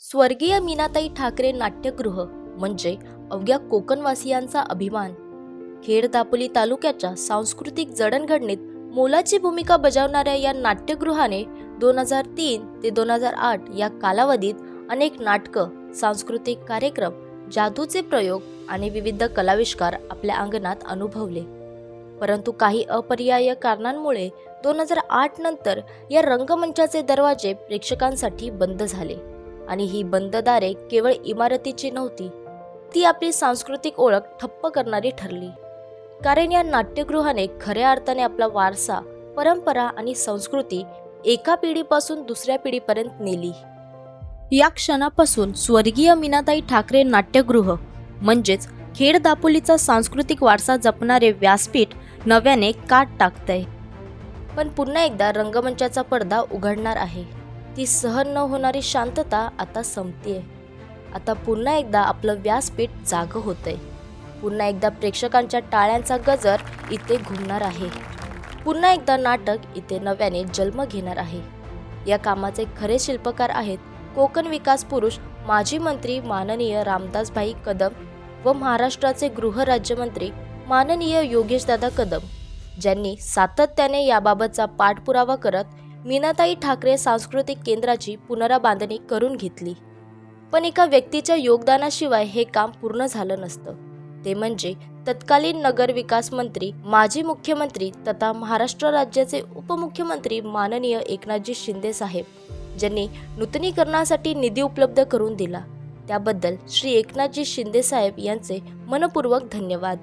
स्वर्गीय मीनाताई ठाकरे नाट्यगृह म्हणजे अवघ्या कोकणवासियांचा अभिमान. खेड दापोली तालुक्याच्या सांस्कृतिक जडणघडणीत मोलाची भूमिका बजावणाऱ्या या नाट्यगृहाने दोन हजार तीन ते दोन हजार आठ या कालावधीत अनेक नाटकं सांस्कृतिक कार्यक्रम जादूचे प्रयोग आणि विविध कलाविष्कार आपल्या अंगणात अनुभवले. परंतु काही अपरियाय कारणांमुळे दोन हजार आठ नंतर या रंगमंचाचे दरवाजे प्रेक्षकांसाठी बंद झाले. आणि ही बंद दारे केवळ इमारतीची नव्हती ती आपली सांस्कृतिक ओळख ठप्प करणारी ठरली. कारण या नाट्यगृहाने खऱ्या अर्थाने आपला वारसा परंपरा आणि संस्कृती एका पिढीपासून दुसऱ्या पिढीपर्यंत नेली. या क्षणापासून स्वर्गीय मीनाताई ठाकरे नाट्यगृह म्हणजेच खेड दापोलीचा सांस्कृतिक वारसा जपणारे व्यासपीठ नव्याने काट आहे पण पुन्हा एकदा रंगमंचाचा पडदा उघडणार आहे. ती सहन न होणारी शांतता आता संपतीये. आता पुन्हा एकदा आपलं व्यासपीठ जागं होतंय. पुन्हा एकदा प्रेक्षकांच्या टाळ्यांचा गजर इथे घुमणार आहे. पुन्हा एकदा नाटक इथे नव्याने जन्म घेणार आहे. या कामाचे खरे शिल्पकार आहेत कोकण विकास पुरुष माजी मंत्री माननीय रामदासभाई कदम व महाराष्ट्राचे गृहराज्यमंत्री माननीय योगेशदादा कदम ज्यांनी सातत्याने याबाबतचा पाठपुरावा करत मीनाताई ठाकरे सांस्कृतिक केंद्राची पुनराबांधणी करून घेतली. पण एका व्यक्तीच्या योगदानाशिवाय हे काम पूर्ण झालं नसतं. ते म्हणजे तत्कालीन नगर विकास मंत्री माजी मुख्यमंत्री तथा महाराष्ट्र राज्याचे उपमुख्यमंत्री माननीय एकनाथजी शिंदे साहेब ज्यांनी नूतनीकरणासाठी निधी उपलब्ध करून दिला. त्याबद्दल श्री एकनाथजी शिंदे साहेब यांचे मनपूर्वक धन्यवाद.